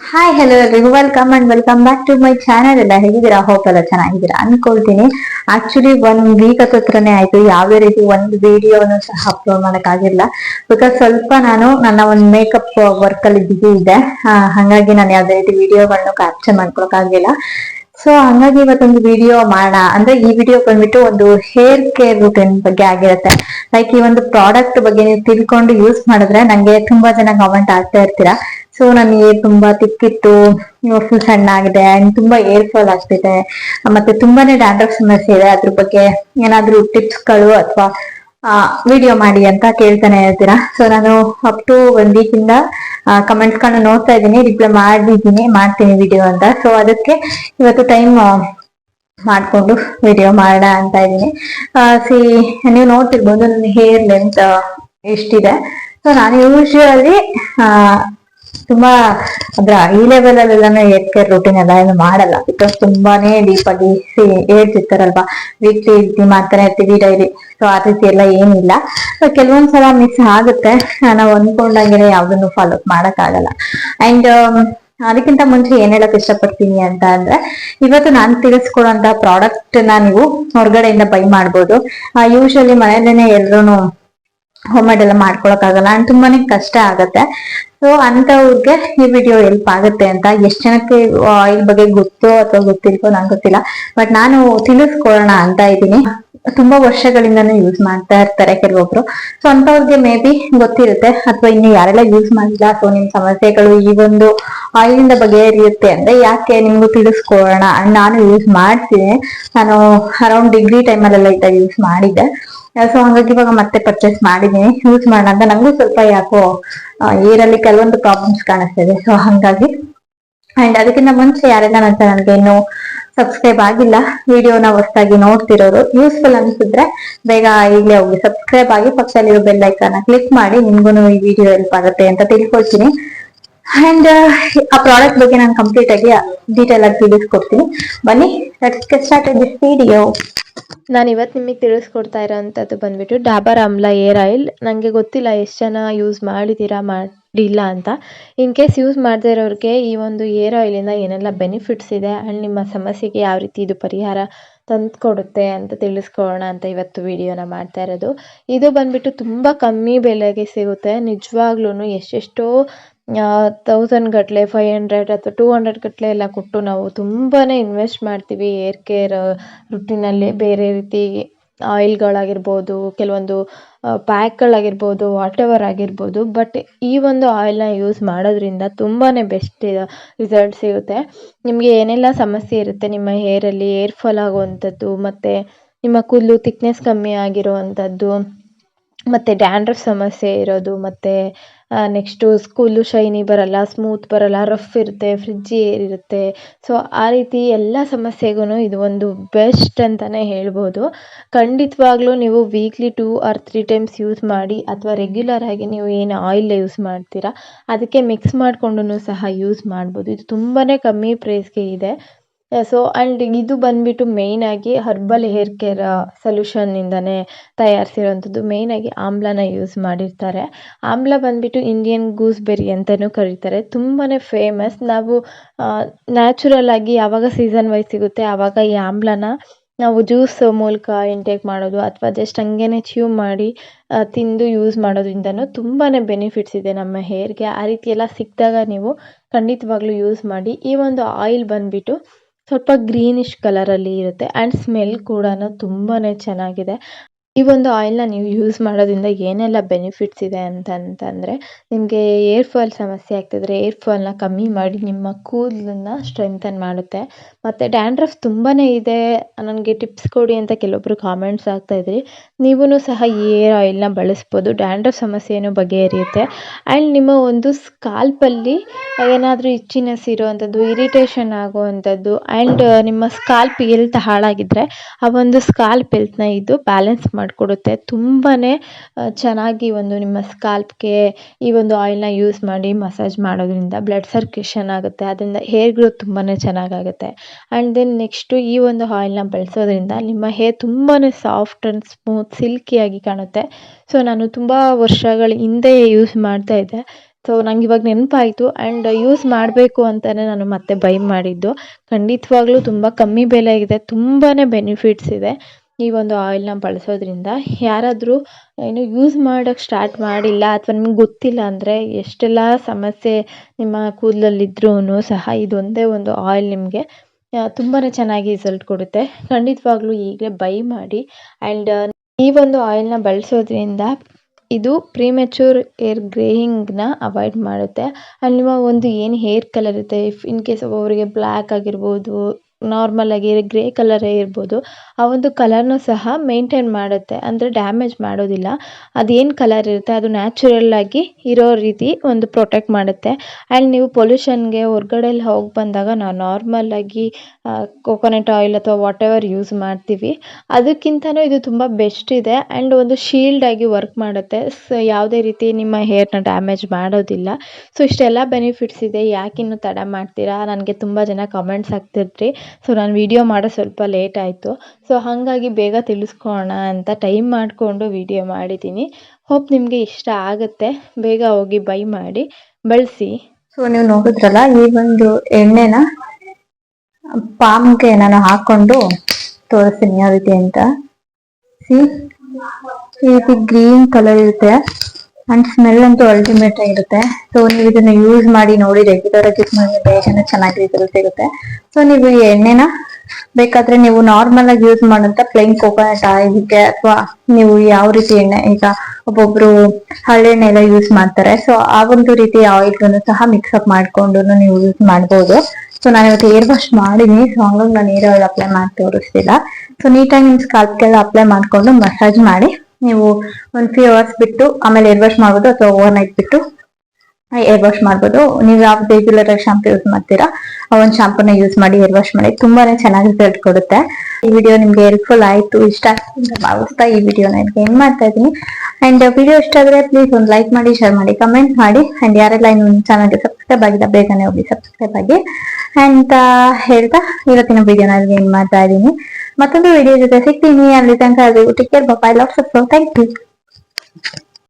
Hi hello ಎಲ್ರಿಗೂ welcome and welcome back to my channel ಎಲ್ಲ ಹೇಗಿದ್ದೀರಾ? ಹೋಪ್ ಎಲ್ಲ ಚೆನ್ನಾಗಿದ್ದೀರಾ? ಅನ್ಕೊಳ್ತೀನಿ. ಆಕ್ಚುಲಿ ಒಂದ್ ವೀಕ್ ಹತ್ರನೇ ಆಯ್ತು. ಯಾವುದೇ ರೀತಿ ಒಂದು ವಿಡಿಯೋನು ಸಹ ಅಪ್ಲೋಡ್ ಮಾಡೋಕ್ಕಾಗಿಲ್ಲ ಬಿಕಾಸ್ ಸ್ವಲ್ಪ ನಾನು ನನ್ನ ಒಂದು ಮೇಕಪ್ ವರ್ಕ್ ಅಲ್ಲಿ ಬಿಸಿ ಇದೆ ಹಾಗಾಗಿ ನಾನು ಯಾವುದೇ ರೀತಿ ವಿಡಿಯೋಗಳನ್ನು ಕ್ಯಾಪ್ಚರ್ ಮಾಡ್ಕೊಳಕ್ ಆಗಿಲ್ಲ. ಸೊ ಹಂಗಾಗಿ ಇವತ್ತೊಂದು ವಿಡಿಯೋ ಮಾಡೋಣ. ಅಂದ್ರೆ ಈ ವಿಡಿಯೋ ಬಂದ್ಬಿಟ್ಟು ಒಂದು ಹೇರ್ ಕೇರ್ ರೂಟೀನ್ ಬಗ್ಗೆ ಆಗಿರುತ್ತೆ. ಲೈಕ್ ಈ ಒಂದು ಪ್ರಾಡಕ್ಟ್ ಬಗ್ಗೆ ನೀವು ತಿಳ್ಕೊಂಡು ಯೂಸ್ ಮಾಡಿದ್ರೆ ನಂಗೆ ತುಂಬಾ ಜನ ಕಮೆಂಟ್ ಆಗ್ತಾ ಇರ್ತೀರಾ. ಸೊ ನನಗೆ ತುಂಬಾ ತಿಕ್ಕಿತ್ತು. ಫುಲ್ ಸಣ್ಣ ಆಗಿದೆ ಅಂಡ್ ತುಂಬಾ ಏರ್ ಫಾಲ್ ಆಗ್ತಿದೆ. ಮತ್ತೆ ತುಂಬಾನೇ ಡ್ಯಾಂಡ್ರಫ್ ಸಮಸ್ಯೆ ಇದೆ. ಅದ್ರ ಬಗ್ಗೆ ಏನಾದ್ರೂ ಟಿಪ್ಸ್ಗಳು ಅಥವಾ ವಿಡಿಯೋ ಮಾಡಿ ಅಂತ ಕೇಳ್ತಾನೆ ಇರ್ತೀರಾ? ಸೊ ನಾನು ಅಪ್ ಟು ಒನ್ ವೀಕ್ ಇಂದ ಕಮೆಂಟ್ಸ್ ಗಳನ್ನ ನೋಡ್ತಾ ಇದ್ದೀನಿ. ರಿಪ್ಲೈ ಮಾಡಿದ್ದೀನಿ, ಮಾಡ್ತೀನಿ ವಿಡಿಯೋ ಅಂತ. ಸೊ ಅದಕ್ಕೆ ಇವತ್ತು ಟೈಮ್ ಮಾಡ್ಕೊಂಡು ವಿಡಿಯೋ ಮಾಡೋಣ ಅಂತ ಇದ್ದೀನಿ. ಸಿ ನೀವು ನೋಡ್ತಿರ್ಬೋದು, ನನ್ನ ಹೇರ್ ಲೆಂತ್ ಎಷ್ಟಿದೆ. ಸೊ ನಾನು ಯೂಶುವಲಿ ತುಂಬಾ ಅದ್ರ ಈ ಲೆವೆಲ್ ಅಲ್ಲೆಲ್ಲಾನು ಹೇರ್ ಕೇರ್ ರೂಟೀನ್ ಎಲ್ಲ ಏನು ಮಾಡಲ್ಲ. ಬಿಕಾಸ್ ತುಂಬಾನೇ ಡೀಪ್ ಆಗಿ ಹೇಳ್ತಿರ್ತಾರಲ್ವಾ? ವೀಕ್ಲಿ ರೀತಿ ಮಾಡ್ತಾನೆ ಇರ್ತೀವಿ ಡೈಲಿ ಸೊ ಆ ರೀತಿ ಎಲ್ಲ ಏನಿಲ್ಲ. ಸೊ ಕೆಲವೊಂದ್ಸಲ ಮಿಸ್ ಆಗುತ್ತೆ. ನಾವು ಅನ್ಕೊಂಡಂಗೆನೆ ಯಾವ್ದನ್ನು ಫಾಲೋ ಮಾಡಕ್ ಆಗಲ್ಲ ಅಂಡ್ ಅದಕ್ಕಿಂತ ಮುಂಚೆ ಏನ್ ಹೇಳಕ್ ಇಷ್ಟಪಡ್ತೀನಿ ಅಂತ ಅಂದ್ರೆ, ಇವತ್ತು ನಾನು ತಿಳಿಸ್ಕೊಡೋಂತ ಪ್ರಾಡಕ್ಟ್ನ ನೀವು ಹೊರಗಡೆಯಿಂದ ಬೈ ಮಾಡ್ಬೋದು. ಯೂಶಲಿ ಮನೆಯಲ್ಲೇನೆ ಎಲ್ರು ಹೋಮ್ಮೇಡ್ ಎಲ್ಲ ಮಾಡ್ಕೊಳಕ್ ಆಗಲ್ಲ. ಅಂಡ್ ತುಂಬಾನೇ ಕಷ್ಟ ಆಗತ್ತೆ. ಸೊ ಅಂತವ್ರಿಗೆ ಈ ವಿಡಿಯೋ ಹೆಲ್ಪ್ ಆಗುತ್ತೆ ಅಂತ ಎಷ್ಟ್ ಜನಕ್ಕೆ ಆಯಿಲ್ ಬಗ್ಗೆ ಗೊತ್ತೋ ಅಥವಾ ಗೊತ್ತಿಲ್ವೋ ನಂಗೆ ಗೊತ್ತಿಲ್ಲ. ಬಟ್ ನಾನು ತಿಳಿಸ್ಕೊಡೋಣ ಅಂತ ಇದ್ದೀನಿ. ತುಂಬಾ ವರ್ಷಗಳಿಂದಾನು ಯೂಸ್ ಮಾಡ್ತಾ ಇರ್ತಾರೆ ಕೆಲವೊಬ್ರು. ಸೊ ಅಂತವ್ರಿಗೆ ಮೇ ಬಿ ಗೊತ್ತಿರುತ್ತೆ. ಅಥವಾ ಇನ್ನು ಯಾರೆಲ್ಲ ಯೂಸ್ ಮಾಡಿಲ್ಲ ಸೊ ನಿಮ್ ಸಮಸ್ಯೆಗಳು ಈ ಒಂದು ಆಯಿಲ್ ಇಂದ ಬಗೆಹರಿಯುತ್ತೆ ಅಂದ್ರೆ ಯಾಕೆ ನಿಮ್ಗೂ ತಿಳಿಸ್ಕೊಡೋಣ. ನಾನು ಯೂಸ್ ಮಾಡ್ತೀನಿ. ನಾನು ಅರೌಂಡ್ ಡಿಗ್ರಿ ಟೈಮಲ್ಲೆಲ್ಲ ಇದ್ದಾಗ ಯೂಸ್ ಮಾಡಿದ್ದೆ. ಸೊ ಹಂಗಾಗಿ ಇವಾಗ ಮತ್ತೆ ಪರ್ಚೇಸ್ ಮಾಡಿದೀನಿ. ಯೂಸ್ ಮಾಡೋಣ ಅಂತ ನಂಗೂ ಸ್ವಲ್ಪ ಯಾಕೋ ಏರಲ್ಲಿ ಕೆಲವೊಂದು ಪ್ರಾಬ್ಲಮ್ಸ್ ಕಾಣಿಸ್ತಾ ಇದೆ ಸೊ ಹಂಗಾಗಿ ಅಂಡ್ ಅದಕ್ಕಿಂತ ಮುಂಚೆ ಯಾರೆಲ್ಲ ನನ್ನ ಚಾನಲ್ಗೆ ಇನ್ನು ಸಬ್ಸ್ಕ್ರೈಬ್ ಆಗಿಲ್ಲ ವಿಡಿಯೋನ ಹೊಸದಾಗಿ ನೋಡ್ತಿರೋರು ಯೂಸ್ಫುಲ್ ಅನ್ಸಿದ್ರೆ ಬೇಗ ಈಗಲೇ ಹೋಗಿ ಸಬ್ಸ್ಕ್ರೈಬ್ ಆಗಿ ಪಕ್ಕದಲ್ಲಿರೋ ಬೆಲ್ ಐಕಾನ್ ಕ್ಲಿಕ್ ಮಾಡಿ ನಿಮ್ಗೂ ಈ ವಿಡಿಯೋ ಹೆಲ್ಪ್ ಆಗುತ್ತೆ ಅಂತ ತಿಳ್ಕೊಳ್ತೀನಿ. ಅಂಡ್ ಆ ಪ್ರಾಡಕ್ಟ್ ಬಗ್ಗೆ ನಾನು ಕಂಪ್ಲೀಟ್ ಆಗಿ ಡೀಟೇಲ್ ಆಗಿ ತಿಳಿಸ್ಕೊಡ್ತೀನಿ ಬನ್ನಿ ಲೆಟ್ಸ್ ಸ್ಟಾರ್ಟ್ ದಿಸ್ ವಿಡಿಯೋ ನಾನು ಇವತ್ತು ನಿಮಗೆ ತಿಳಿಸ್ಕೊಡ್ತಾ ಇರೋವಂಥದ್ದು ಬಂದ್ಬಿಟ್ಟು ಡಾಬರ್ ಆಮ್ಲ ಏರ್ ಆಯಿಲ್. ನನಗೆ ಗೊತ್ತಿಲ್ಲ ಎಷ್ಟು ಜನ ಯೂಸ್ ಮಾಡಿದ್ದೀರಾ ಮಾಡಿಲ್ಲ ಅಂತ. ಇನ್ ಕೇಸ್ ಯೂಸ್ ಮಾಡದೇ ಇರೋರಿಗೆ ಈ ಒಂದು ಏರ್ ಆಯಿಲಿಂದ ಏನೆಲ್ಲ ಬೆನಿಫಿಟ್ಸ್ ಇದೆ, ಆ್ಯಂಡ್ ನಿಮ್ಮ ಸಮಸ್ಯೆಗೆ ಯಾವ ರೀತಿ ಇದು ಪರಿಹಾರ ತಂದುಕೊಡುತ್ತೆ ಅಂತ ತಿಳಿಸ್ಕೊಡೋಣ ಅಂತ ಇವತ್ತು ವಿಡಿಯೋನ ಮಾಡ್ತಾ ಇರೋದು. ಇದು ಬಂದ್ಬಿಟ್ಟು ತುಂಬ ಕಮ್ಮಿ ಬೆಲೆಗೆ ಸಿಗುತ್ತೆ. ನಿಜವಾಗ್ಲೂ ಎಷ್ಟೆಷ್ಟೋ ತೌಸಂಡ್ ಗಟ್ಟಲೆ ಫೈವ್ ಹಂಡ್ರೆಡ್ ಅಥವಾ ಟೂ ಹಂಡ್ರೆಡ್ ಗಟ್ಟಲೆ ಎಲ್ಲ ಕೊಟ್ಟು ನಾವು ತುಂಬಾ ಇನ್ವೆಸ್ಟ್ ಮಾಡ್ತೀವಿ ಏರ್ ಕೇರ್ ರುಟೀನಲ್ಲಿ. ಬೇರೆ ರೀತಿ ಆಯಿಲ್ಗಳಾಗಿರ್ಬೋದು ಕೆಲವೊಂದು ಪ್ಯಾಕ್ಗಳಾಗಿರ್ಬೋದು ವಾಟ್ ಎವರ್ ಆಗಿರ್ಬೋದು. ಬಟ್ ಈ ಒಂದು ಆಯಿಲ್ನ ಯೂಸ್ ಮಾಡೋದ್ರಿಂದ ತುಂಬಾ ಬೆಸ್ಟ್ ರಿಸಲ್ಟ್ ಸಿಗುತ್ತೆ. ನಿಮಗೆ ಏನೆಲ್ಲ ಸಮಸ್ಯೆ ಇರುತ್ತೆ, ನಿಮ್ಮ ಹೇರಲ್ಲಿ ಏರ್ ಫಾಲ್ ಆಗುವಂಥದ್ದು, ಮತ್ತು ನಿಮ್ಮ ಕೂದಲು ತಿಕ್ನೆಸ್ ಕಮ್ಮಿ ಆಗಿರುವಂಥದ್ದು, ಮತ್ತು ಡ್ಯಾಂಡ್ರಫ್ ಸಮಸ್ಯೆ ಇರೋದು, ಮತ್ತು ನೆಕ್ಸ್ಟು ಸ್ಕೂಲು ಶೈನಿ ಬರಲ್ಲ ಸ್ಮೂತ್ ಬರಲ್ಲ ರಫ್ ಇರುತ್ತೆ ಫ್ರಿಜ್ಜಿ ಏರ್ ಇರುತ್ತೆ. ಸೊ ಆ ರೀತಿ ಎಲ್ಲ ಸಮಸ್ಯೆಗೂ ಇದು ಒಂದು ಬೆಸ್ಟ್ ಅಂತಲೇ ಹೇಳ್ಬೋದು. ಖಂಡಿತವಾಗ್ಲೂ ನೀವು weekly two or three times use ಮಾಡಿ ಅಥವಾ ರೆಗ್ಯುಲರ್ ಆಗಿ ನೀವು ಏನು ಆಯಿಲ್ ಯೂಸ್ ಮಾಡ್ತೀರಾ, ಅದಕ್ಕೆ ಮಿಕ್ಸ್ ಮಾಡಿಕೊಂಡು ಸಹ ಯೂಸ್ ಮಾಡ್ಬೋದು. ಇದು ತುಂಬಾ ಕಮ್ಮಿ ಪ್ರೈಸ್ಗೆ ಇದೆ. ಸೊ ಆ್ಯಂಡ್ ಇದು ಬಂದ್ಬಿಟ್ಟು ಮೇಯ್ನಾಗಿ ಹರ್ಬಲ್ ಹೇರ್ ಕೇರ್ ಸೊಲ್ಯೂಷನ್ನಿಂದಲೇ ತಯಾರಿಸಿರೋವಂಥದ್ದು. ಮೇಯ್ನಾಗಿ ಆಮ್ಲನ ಯೂಸ್ ಮಾಡಿರ್ತಾರೆ. ಆಮ್ಲ ಬಂದ್ಬಿಟ್ಟು ಇಂಡಿಯನ್ ಗೂಸ್ಬೆರಿ ಅಂತಲೂ ಕರೀತಾರೆ. ತುಂಬಾ ಫೇಮಸ್ ನಾವು ನ್ಯಾಚುರಲ್ ಆಗಿ ಯಾವಾಗ ಸೀಸನ್ ವೈಸ್ ಸಿಗುತ್ತೆ, ಆವಾಗ ಈ ಆಮ್ಲನ ನಾವು ಜ್ಯೂಸ್ ಮೂಲಕ ಇಂಟೇಕ್ ಮಾಡೋದು, ಅಥವಾ ಜಸ್ಟ್ ಹಂಗೇನೆ ಚ್ಯೂ ಮಾಡಿ ತಿಂದು ಯೂಸ್ ಮಾಡೋದ್ರಿಂದನೂ ತುಂಬಾ ಬೆನಿಫಿಟ್ಸ್ ಇದೆ ನಮ್ಮ ಹೇರ್ಗೆ ಆ ರೀತಿ ಎಲ್ಲ ಸಿಕ್ಕಿದಾಗ ನೀವು ಖಂಡಿತವಾಗ್ಲೂ ಯೂಸ್ ಮಾಡಿ. ಈ ಒಂದು ಆಯಿಲ್ ಬಂದ್ಬಿಟ್ಟು ಸ್ವಲ್ಪ ಗ್ರೀನಿಶ್ ಅಲ್ಲಿ ಇರುತ್ತೆ ಅಂಡ್ ಸ್ಮೆಲ್ ಕೂಡ ತುಂಬಾನೇ ಚೆನ್ನಾಗಿದೆ. ಈ ಒಂದು ಆಯಿಲ್ನ ನೀವು ಯೂಸ್ ಮಾಡೋದ್ರಿಂದ ಏನೆಲ್ಲ ಬೆನಿಫಿಟ್ಸ್ ಇದೆ ಅಂತಂತಂದರೆ ನಿಮಗೆ ಏರ್ ಫಾಲ್ ಸಮಸ್ಯೆ ಆಗ್ತಿದ್ರೆ ಏರ್ ಫಾಲ್ನ ಕಮ್ಮಿ ಮಾಡಿ ನಿಮ್ಮ ಕೂದಲನ್ನ ಸ್ಟ್ರೆಂಥನ್ ಮಾಡುತ್ತೆ. ಮತ್ತು ಡ್ಯಾಂಡ್ರಫ್ ತುಂಬಾ ಇದೆ. ನನಗೆ ಟಿಪ್ಸ್ ಕೊಡಿ ಅಂತ ಕೆಲವೊಬ್ಬರು ಕಾಮೆಂಟ್ಸ್ ಆಗ್ತಾಯಿದ್ರಿ ನೀವೂ ಸಹ ಈ ಏರ್ ಆಯಿಲ್ನ ಬಳಸ್ಬೋದು. ಡ್ಯಾಂಡ್ರಫ್ ಸಮಸ್ಯೆನೂ ಬಗೆಹರಿಯುತ್ತೆ. ಆ್ಯಂಡ್ ನಿಮ್ಮ ಒಂದು ಸ್ಕಾಲ್ಪಲ್ಲಿ ಏನಾದರೂ ಇಚ್ಚಿನೆಸ್ ಇರುವಂಥದ್ದು ಇರಿಟೇಷನ್ ಆಗುವಂಥದ್ದು ಆ್ಯಂಡ್ ನಿಮ್ಮ ಸ್ಕಾಲ್ಪ್ ಎಲ್ತ್ ಹಾಳಾಗಿದ್ದರೆ ಆ ಒಂದು ಸ್ಕಾಲ್ಪ್ ಎಲ್ತ್ನ ಇದು ಬ್ಯಾಲೆನ್ಸ್ ಮಾಡಿಕೊಡುತ್ತೆ. ತುಂಬಾ ಚೆನ್ನಾಗಿ ಒಂದು ನಿಮ್ಮ ಸ್ಕಾಲ್ಪ್ಗೆ ಈ ಒಂದು ಆಯಿಲ್ನ ಯೂಸ್ ಮಾಡಿ ಮಸಾಜ್ ಮಾಡೋದ್ರಿಂದ ಬ್ಲಡ್ ಸರ್ಕ್ಯುಲೇಷನ್ ಆಗುತ್ತೆ. ಅದರಿಂದ ಹೇರ್ ಗ್ರೋತ್ ತುಂಬಾ ಚೆನ್ನಾಗಾಗುತ್ತೆ. ಆ್ಯಂಡ್ ದೆನ್ ನೆಕ್ಸ್ಟು ಈ ಒಂದು ಆಯಿಲ್ನ ಬಳಸೋದ್ರಿಂದ ನಿಮ್ಮ ಹೇರ್ ತುಂಬಾ ಸಾಫ್ಟ್ ಆ್ಯಂಡ್ ಸ್ಮೂತ್ ಸಿಲ್ಕಿಯಾಗಿ ಕಾಣುತ್ತೆ. ಸೊ ನಾನು ತುಂಬ ವರ್ಷಗಳ ಹಿಂದೆ ಯೂಸ್ ಮಾಡ್ತಾ ಇದ್ದೆ. ಸೊ ನಂಗೆ ಇವಾಗ ನೆನಪಾಯಿತು. ಆ್ಯಂಡ್ ಯೂಸ್ ಮಾಡಬೇಕು ಅಂತಲೇ ನಾನು ಮತ್ತೆ ಬೈ ಮಾಡಿದ್ದು. ಖಂಡಿತವಾಗ್ಲೂ ತುಂಬ ಕಮ್ಮಿ ಬೆಲೆ ಇದೆ. ತುಂಬಾ ಬೆನಿಫಿಟ್ಸ್ ಇದೆ. ಈ ಒಂದು ಆಯಿಲ್ನ ಬಳಸೋದ್ರಿಂದ ಯಾರಾದರೂ ಏನು ಯೂಸ್ ಮಾಡೋಕ್ಕೆ ಸ್ಟಾರ್ಟ್ ಮಾಡಿಲ್ಲ ಅಥವಾ ನಿಮ್ಗೆ ಗೊತ್ತಿಲ್ಲ ಅಂದರೆ ಎಷ್ಟೆಲ್ಲ ಸಮಸ್ಯೆ ನಿಮ್ಮ ಕೂದಲಲ್ಲಿದ್ರೂ ಸಹ ಇದೊಂದೇ ಒಂದು ಆಯಿಲ್ ನಿಮಗೆ ತುಂಬಾ ಚೆನ್ನಾಗಿ ರಿಸಲ್ಟ್ ಕೊಡುತ್ತೆ. ಖಂಡಿತವಾಗ್ಲೂ ಈಗಲೇ ಬೈ ಮಾಡಿ ಆ್ಯಂಡ್ ಈ ಒಂದು ಆಯಿಲ್ನ ಬಳಸೋದ್ರಿಂದ ಇದು ಪ್ರೀಮೆಚೂರ್ ಏರ್ ಗ್ರೇಯಿಂಗ್ನ ಅವಾಯ್ಡ್ ಮಾಡುತ್ತೆ. ಆ್ಯಂಡ್ ನಿಮ್ಮ ಒಂದು ಏನು ಹೇರ್ ಕಲರ್ ಇರುತ್ತೆ ಇಫ್ ಇನ್ ಕೇಸ್ ಒಬ್ಬೊಬ್ಬರಿಗೆ ಬ್ಲ್ಯಾಕ್ ಆಗಿರ್ಬೋದು ನಾರ್ಮಲ್ ಆಗಿ ಗ್ರೇ ಕಲರೇ ಇರ್ಬೋದು. ಆ ಒಂದು ಕಲರ್ನೂ ಸಹ ಮೇಂಟೈನ್ ಮಾಡುತ್ತೆ. ಅಂದರೆ ಡ್ಯಾಮೇಜ್ ಮಾಡೋದಿಲ್ಲ. ಅದೇನು ಕಲರ್ ಇರುತ್ತೆ? ಅದು ನ್ಯಾಚುರಲ್ ಆಗಿ ಇರೋ ರೀತಿ ಒಂದು ಪ್ರೊಟೆಕ್ಟ್ ಮಾಡುತ್ತೆ. ಆ್ಯಂಡ್ ನೀವು ಪೊಲ್ಯೂಷನ್ಗೆ ಹೊರ್ಗಡೆಯಲ್ಲಿ ಹೋಗಿ ಬಂದಾಗ ನಾವು ನಾರ್ಮಲ್ ಆಗಿ ಕೋಕೋನಟ್ ಆಯಿಲ್ ಅಥವಾ ವಾಟ್ ಎವರ್ ಯೂಸ್ ಮಾಡ್ತೀವಿ. ಅದಕ್ಕಿಂತನೂ ಇದು ತುಂಬ ಬೆಸ್ಟ್ ಇದೆ. ಆ್ಯಂಡ್ ಒಂದು ಶೀಲ್ಡ್ ಆಗಿ ವರ್ಕ್ ಮಾಡುತ್ತೆ. ಸೊ, ಯಾವುದೇ ರೀತಿ ನಿಮ್ಮ ಹೇರ್ನ ಡ್ಯಾಮೇಜ್ ಮಾಡೋದಿಲ್ಲ. ಸೊ ಇಷ್ಟೆಲ್ಲ ಬೆನಿಫಿಟ್ಸ್ ಇದೆ. ಯಾಕಿನ್ನು ತಡ ಮಾಡ್ತೀರಾ? ನನಗೆ ತುಂಬ ಜನ ಕಮೆಂಟ್ಸ್ ಹಾಕ್ತಿದ್ರಿ. ಸೊ ನಾನು ವಿಡಿಯೋ ಮಾಡೋ ಸ್ವಲ್ಪ ಲೇಟ್ ಆಯಿತು. ಸೊ ಹಾಗಾಗಿ ಬೇಗ ತಿಳಿಸ್ಕೊಳ್ಳೋಣ ಅಂತ ಟೈಮ್ ಮಾಡಿಕೊಂಡು ವಿಡಿಯೋ ಮಾಡಿದ್ದೀನಿ. ಹೋಪ್ ನಿಮಗೆ ಇಷ್ಟ ಆಗುತ್ತೆ. ಬೇಗ ಹೋಗಿ ಬೈ ಮಾಡಿ, ಬಳಸಿ. ಸೊ ನೀವು ನೋಡಿದ್ರಲ್ಲ, ಈ ಒಂದು ಎಣ್ಣೆನ ಪಾಮ್ಗೆ ನಾನು ಹಾಕೊಂಡು ತೋರಿಸ್ತೀನಿ ಯಾವ ರೀತಿ ಅಂತ. ಸಿ ಈ ಗ್ರೀನ್ ಕಲರ್ ಇರುತ್ತೆ. ಅಂಡ್ ಸ್ಮೆಲ್ ಅಂತೂ ಅಲ್ಟಿಮೇಟ್ ಆಗಿರುತ್ತೆ. ಸೊ ನೀವು ಇದನ್ನ ಯೂಸ್ ಮಾಡಿ ನೋಡಿ ರೆಗ್ಯುಲರ್ ಆಗಿ ಬೇಗನೆ ಚೆನ್ನಾಗಿ ರಿಸಲ್ಟ್ ಸಿಗುತ್ತೆ. ಸೊ ನೀವು ಈ ಎಣ್ಣೆನ ಬೇಕಾದ್ರೆ ನೀವು ನಾರ್ಮಲ್ ಆಗಿ ಯೂಸ್ ಮಾಡುವಂತ ಪ್ಲೇನ್ ಕೋಕೋನಟ್ ಆಯಿಲ್ಗೆ ಅಥವಾ ನೀವು ಯಾವ ರೀತಿ ಎಣ್ಣೆ, ಈಗ ಒಬ್ಬೊಬ್ರು ಹಳ್ಳೆಣ್ಣೆ ಎಲ್ಲ ಯೂಸ್ ಮಾಡ್ತಾರೆ. ಸೊ ಆ ಒಂದು ರೀತಿ ಆಯಿಲ್ಗಳನ್ನು ಸಹ ಮಿಕ್ಸ್ ಅಪ್ ಮಾಡ್ಕೊಂಡು ನೀವು ಯೂಸ್ ಮಾಡ್ಬೋದು. ಸೊ ನಾನು ಇವತ್ತು ಏರ್ ವಾಶ್ ಮಾಡಿದೀನಿ ಸೊ ಹಂಗಾಗಿ ನಾನು ಏರ್ ಆಯಿಲ್ ಅಪ್ಲೈ ಮಾಡಿ ತೋರಿಸ್ತಿಲ್ಲ. ಸೊ ನೀಟಾಗಿ ನಿಮ್ ಸ್ಕಾಲ್ಪ್ಗೆಲ್ಲ ಅಪ್ಲೈ ಮಾಡ್ಕೊಂಡು ಮಸಾಜ್ ಮಾಡಿ. ನೀವು ಒಂದು ಫ್ಯೂ ಅವರ್ಸ್ ಬಿಟ್ಟು ಆಮೇಲೆ ಏರ್ ವಾಶ್ ಮಾಡ್ಬೋದು ಅಥವಾ ಓವರ್ ನೈಟ್ ಬಿಟ್ಟು ಏರ್ ವಾಶ್ ಮಾಡ್ಬೋದು. ನೀವು ಯಾವ ರೆಗ್ಯುಲರ್ ಆಗಿ ಶಾಂಪು ಯೂಸ್ ಮಾಡ್ತೀರಾ, ಆ ಒಂದು ಶಾಂಪೂನ ಯೂಸ್ ಮಾಡಿ ಏರ್ ವಾಶ್ ಮಾಡಿ. ತುಂಬಾನೇ ಚೆನ್ನಾಗಿ ರಿಸಲ್ಟ್ ಕೊಡುತ್ತೆ. ಈ ವಿಡಿಯೋ ನಿಮ್ಗೆ ಹೆಲ್ಪ್ಫುಲ್ ಆಯ್ತು, ಇಷ್ಟ ಭಾವಿಸ್ತಾ ಈ ವಿಡಿಯೋನ ಎಂಡ್ ಮಾಡ್ತಾ ಇದೀನಿ ಅಂಡ್ ವಿಡಿಯೋ ಇಷ್ಟ ಆದ್ರೆ ಪ್ಲೀಸ್ ಒಂದು ಲೈಕ್ ಮಾಡಿ ಶೇರ್ ಮಾಡಿ ಕಮೆಂಟ್ ಮಾಡಿ. ಅಂಡ್ ಯಾರೆಲ್ಲ ಇನ್ನು ಚಾನಲ್ಗೆ ಸಬ್ಸ್ಕ್ರೈಬ್ ಆಗಿಲ್ಲ, ಬೇಗನೆ ಹೋಗಿ ಸಬ್ಸ್ಕ್ರೈಬ್ ಆಗಿ. ಅಂತ ಹೇಳ್ತಾ ಇವತ್ತಿನ ವಿಡಿಯೋನ ಏನ್ ಮಾಡ್ತಾ ಇದ್ದೀನಿ. ಮತ್ತೊಂದು ವಿಡಿಯೋ ಜೊತೆ ಸಿಗ್ತೀನಿ ಅಲ್ಲಿ ತನಕ ಅದು take care bye lots of thank you